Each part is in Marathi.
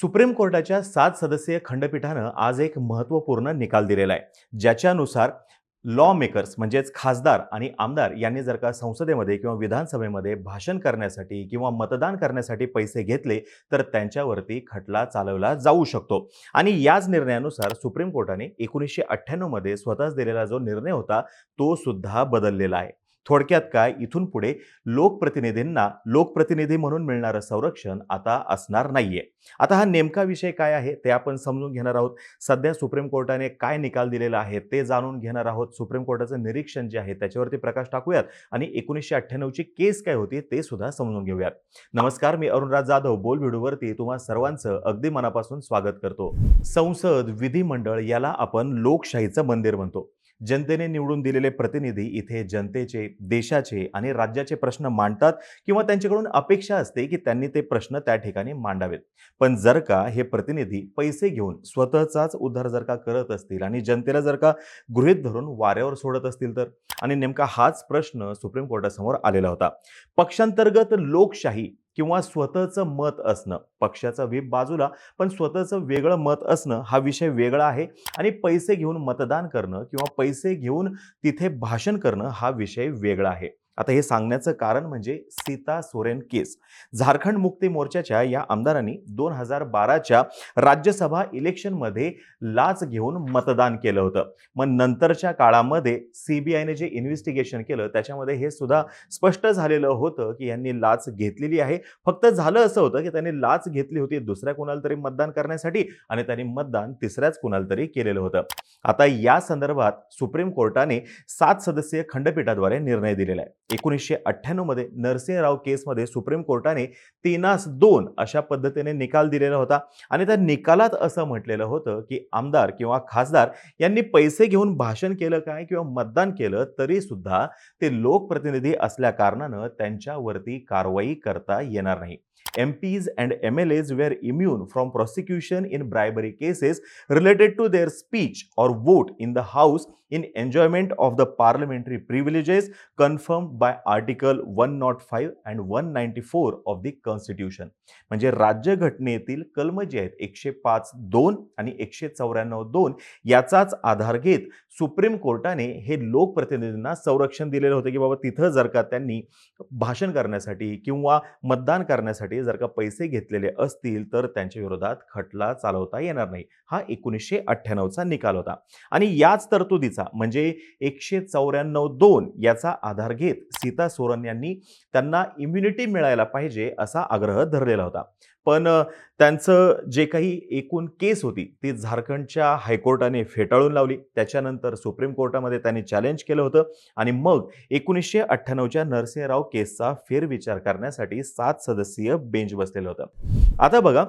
सुप्रीम कोर्टाच्या सात सदस्यीय खंडपीठानं आज एक महत्त्वपूर्ण निकाल दिलेला आहे ज्याच्यानुसार लॉ मेकर्स म्हणजेच खासदार आणि आमदार यांनी जर का संसदेमध्ये किंवा विधानसभेमध्ये भाषण करण्यासाठी किंवा मतदान करण्यासाठी पैसे घेतले तर त्यांच्यावरती खटला चालवला जाऊ शकतो. आणि याच निर्णयानुसार सुप्रीम कोर्टाने एकोणीसशे अठ्ठ्याण्णवमध्ये स्वतःच दिलेला जो निर्णय होता तो सुद्धा बदललेला आहे. थोडक्यात काय? इथून पुढे लोकप्रतिनिधींना लोकप्रतिनिधी म्हणून मिळणारं संरक्षण आता असणार नाहीये. आता हा नेमका विषय काय आहे? ते आपण समजून घेणार आहोत. सध्या सुप्रीम कोर्टाने काय निकाल दिलेला आहे ते जाणून घेणार आहोत. सुप्रीम कोर्टाचं निरीक्षण जे आहे त्याच्यावरती प्रकाश टाकूयात आणि एकोणीसशे अठ्ठ्याण्णवची केस काय होती ते सुद्धा समजून घेऊयात. नमस्कार मी अरुणराज जाधव बोल व्हिडिओवरती तुम्हा सर्वांचं अगदी मनापासून स्वागत करतो. संसद विधिमंडळ याला आपण लोकशाहीचं मंदिर म्हणतो. जनतेने निवडून दिलेले प्रतिनिधी इथे जनतेचे देशाचे आणि राज्याचे प्रश्न मांडतात किंवा त्यांच्याकडून अपेक्षा असते की त्यांनी ते प्रश्न त्या ठिकाणी मांडावेत. पण जर का हे प्रतिनिधी पैसे घेऊन स्वतःचाच उद्धार जर का करत असतील आणि जनतेला जर का गृहित धरून वाऱ्यावर सोडत असतील तर? आणि नेमका हाच प्रश्न सुप्रीम कोर्टासमोर आलेला होता. पक्षांतर्गत लोकशाही किंवा स्वतःचं मत असणं. पक्षाचा व्हीप बाजूला पण स्वतःचं वेगळं मत असणं हा विषय वेगळा आहे. आणि पैसे घेऊन मतदान करणं किंवा पैसे घेऊन तिथे भाषण करणं हा विषय वेगळा आहे. आता हे सांगण्याचं कारण म्हणजे सीता सोरेन केस. झारखंड मुक्ती मोर्चाच्या या आमदारांनी दोन हजार बाराच्या राज्यसभा इलेक्शनमध्ये लाच घेऊन मतदान केलं होतं. मग नंतरच्या काळामध्ये सीबीआयने जे इन्व्हेस्टिगेशन केलं त्याच्यामध्ये हे सुद्धा स्पष्ट झालेलं होतं की यांनी लाच घेतलेली आहे. फक्त झालं असं होतं की त्यांनी लाच घेतली होती दुसऱ्या कुणाला तरी मतदान करण्यासाठी आणि त्यांनी मतदान तिसऱ्याच कुणाला तरी केलेलं होतं. आता या संदर्भात सुप्रीम कोर्टाने सात सदस्यीय खंडपीठाद्वारे निर्णय दिलेला आहे. एकोणीसशे अठ्ठ्याण्णवमध्ये नरसिंहराव केसमध्ये सुप्रीम कोर्टाने तीनास दोन अशा पद्धतीने निकाल दिलेला होता. आणि त्या निकालात असं म्हटलेलं होतं की आमदार किंवा खासदार यांनी पैसे घेऊन भाषण केलं काय किंवा मतदान केलं तरीसुद्धा ते लोकप्रतिनिधी असल्या कारणानं त्यांच्यावरती कारवाई करता येणार नाही. MPs and MLAs were immune from prosecution in bribery cases related to their speech or vote in the House in enjoyment of the parliamentary privileges confirmed by Article 105 and 194 of the Constitution. म्हणजे राज्यघटनेतील कलम जे आहेत एकशे पाच दोन आणि एकशे चौऱ्याण्णव दोन याचाच आधार घेत सुप्रीम कोर्टाने हे लोकप्रतिनिधींना संरक्षण दिलेलं होतं की बाबा तिथं जर का त्यांनी भाषण करण्यासाठी किंवा मतदान करण्यासाठी जर का पैसे घेतलेले असतील तर त्यांच्या विरोधात खटला चालवता येणार नाही. हा एकोणीसशे अठ्ठ्याण्णवचा निकाल होता. आणि याच तरतुदीचा म्हणजे एकशे चौऱ्याण्णव दोन याचा आधार घेत सीता सोरन यांनी त्यांना इम्युनिटी मिळायला पाहिजे असा आग्रह धरलेला होता. पण त्यांचं जे काही एकूण केस होती ती झारखंडच्या हायकोर्टाने फेटाळून लावली. त्याच्यानंतर सुप्रीम कोर्टामध्ये त्यांनी चॅलेंज केलं होतं आणि मग एकोणीसशे अठ्ठ्याण्णवच्या नरसिंहराव केसचा फेरविचार करण्यासाठी सात सदस्यीय बेंच बसलेलं होतं. आता बघा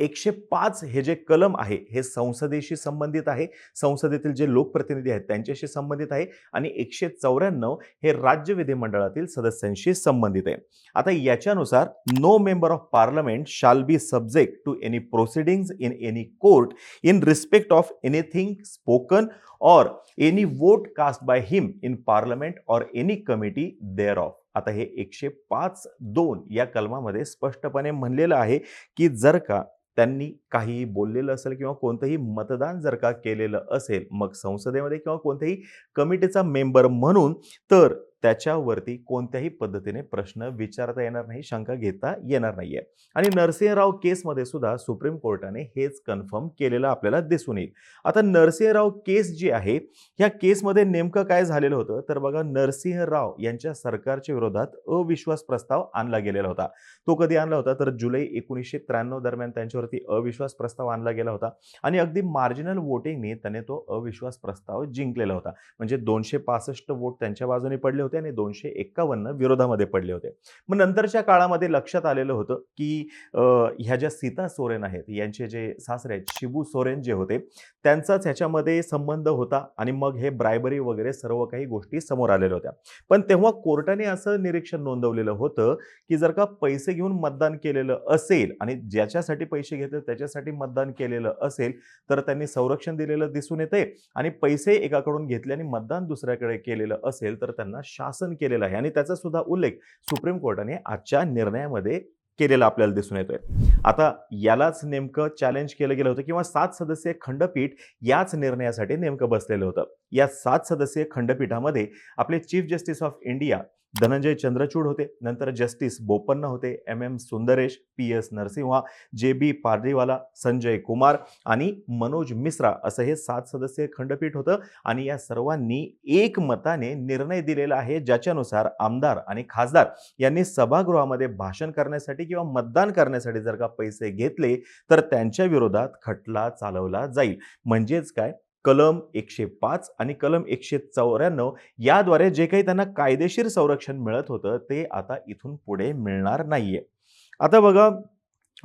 एकशे पाच हे जे कलम आहे हे संसदेशी संबंधित आहे. संसदेतील जे लोकप्रतिनिधी आहेत त्यांच्याशी संबंधित आहे आणि एकशे चौऱ्याण्णव हे राज्य विधिमंडळातील सदस्यांशी संबंधित आहे. आता याच्यानुसार no member of parliament shall be subject to any proceedings in any court in respect of anything spoken or any vote cast by him in parliament or any committee thereof आता हे एकशे पाच दोन या कलमामध्ये स्पष्टपणे म्हणलेलं आहे की जर का त्यांनी काही बोललेलं असेल किंवा कोणतंही मतदान जर का केलेलं असेल मग संसदेमध्ये किंवा कोणत्याही कमिटीचा मेंबर म्हणून तर त्याच्यावरती कोणत्याही पद्धतीने प्रश्न विचारता येणार नाही शंका घेता येणार नाहीये. आणि नरसिंहराव केसमध्ये सुद्धा सुप्रीम कोर्टाने हेच कन्फर्म केलेलं आपल्याला दिसून येईल. आता नरसिंहराव केस जी आहे ह्या केसमध्ये नेमकं काय झालेलं होतं? तर बघा नरसिंहराव यांच्या सरकारच्या विरोधात अविश्वास प्रस्ताव आणला गेलेला होता. तो कधी आणला होता? तर जुलै एकोणीसशे त्र्याण्णव दरम्यान त्यांच्यावरती अविश्वास प्रस्ताव आणला गेला होता. आणि अगदी मार्जिनल वोटिंगने त्याने तो अविश्वास प्रस्ताव जिंकलेला होता. म्हणजे दोनशे पासष्ट वोट त्यांच्या बाजूने पडले होते. आणि दोनशे एक्कावन्न विरोधामध्ये पडले होते. मग नंतरच्या काळामध्ये लक्षात आलेलं होतं की ह्या ज्या सीता सोरेन आहेत यांचे जे सासरे आहेत शिबू सोरेन जे होते त्यांचाच ह्याच्यामध्ये संबंध होता आणि मग हे ब्रायबरी वगैरे सर्व काही गोष्टी समोर आलेल्या होत्या. पण तेव्हा कोर्टाने असं निरीक्षण नोंदवलेलं होतं की जर का पैसे घेऊन मतदान केलेलं असेल आणि ज्याच्यासाठी पैसे घेतले त्याच्यासाठी मतदान केलेलं असेल तर त्यांनी संरक्षण दिलेलं दिसून येते आणि पैसे एकाकडून घेतले आणि मतदान दुसऱ्याकडे केलेलं असेल तर त्यांना शासन केलेलं आहे. आणि त्याचा सुद्धा उल्लेख सुप्रीम कोर्टाने आजच्या निर्णयामध्ये केलेला आपल्याला दिसून येतोय. आता यालाच नेमकं चॅलेंज केलं गेलं होतं किंवा सात सदस्यीय खंडपीठ याच निर्णयासाठी नेमकं बसलेलं होतं. या सात सदस्यीय खंडपीठामध्ये आपले chief justice of India Dhananjaya Chandrachud होते नंतर जस्टिस बोपन्न होते M M Sundresh P S Narasimha J B Pardiwala Sanjay Kumar आणि मनोज मिश्रा असं हे सात सदस्यीय खंडपीठ होतं. आणि या सर्वांनी एक मताने निर्णय दिलेला आहे ज्याच्यानुसार आमदार आणि खासदार यांनी सभागृहामध्ये भाषण करण्यासाठी किंवा मतदान करण्यासाठी जर का पैसे घेतले तर त्यांच्या विरोधात खटला चालवला जाईल. म्हणजेच काय? कलम एकशे पाच आणि कलम एकशे चौऱ्याण्णव याद्वारे जे काही त्यांना कायदेशीर संरक्षण मिळत होतं ते आता इथून पुढे मिळणार नाहीये. आता बघा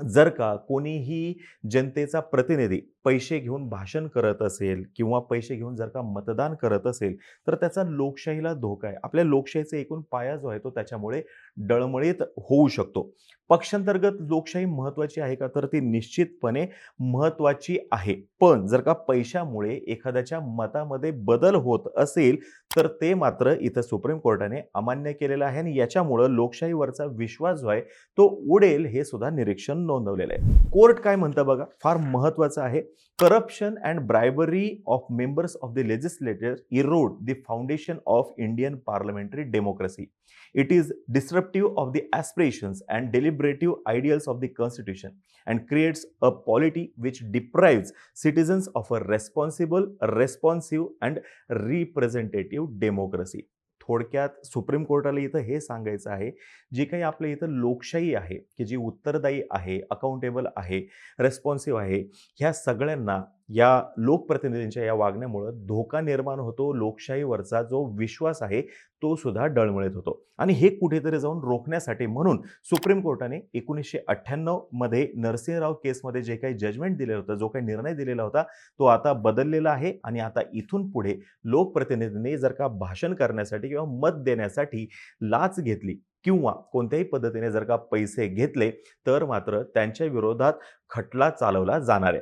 जर का कोणीही जनतेचा प्रतिनिधी पैसे घेऊन भाषण करत असेल किंवा पैसे घेऊन जर का मतदान करत असेल तर त्याचा लोकशाहीला धोका आहे. आपल्या लोकशाहीचा एकूण पाया जो आहे तो त्याच्यामुळे डळमळीत होऊ शकतो. पक्षांतर्गत लोकशाही महत्त्वाची आहे का? तर ती निश्चितपणे महत्त्वाची आहे. पण जर का पैशामुळे एखाद्याच्या मतामध्ये बदल होत असेल तर ते मात्र इथं सुप्रीम कोर्टाने अमान्य केलेलं आहे आणि याच्यामुळं लोकशाहीवरचा विश्वास जो आहे तो उडेल हे सुद्धा निरीक्षण नोंदवलेलं आहे. कोर्ट काय म्हणतं बघा? फार महत्त्वाचं आहे. corruption and bribery of members of the legislature erode the foundation of Indian parliamentary democracy. It is disruptive of the aspirations and deliberative ideals of the constitution and creates a polity which deprives citizens of a responsible, responsive and representative democracy. थोडक्यात सुप्रीम कोर्टाला इथं हे सांगायचं आहे जी काही आपल्या इथं लोकशाही आहे की जी उत्तरदायी आहे अकाउंटेबल आहे रेस्पॉन्सिव्ह आहे ह्या सगळ्यांना या लोकप्रतिनिधींच्या या वागण्यामुळं धोका निर्माण होतो लोकशाहीवरचा जो विश्वास आहे तो सुद्धा डळमळीत होतो. आणि हे कुठेतरी जाऊन रोखण्यासाठी म्हणून सुप्रीम कोर्टाने एकोणीसशे अठ्ठ्याण्णवमध्ये नरसिंहराव केसमध्ये जे काही जजमेंट दिलेलं होतं जो काही निर्णय दिलेला होता तो आता बदललेला आहे. आणि आता इथून पुढे लोकप्रतिनिधींनी जर का भाषण करण्यासाठी किंवा मत देण्यासाठी लाच घेतली किंवा कोणत्याही पद्धतीने जर का पैसे घेतले तर मात्र त्यांच्या विरोधात खटला चालवला जाणार आहे.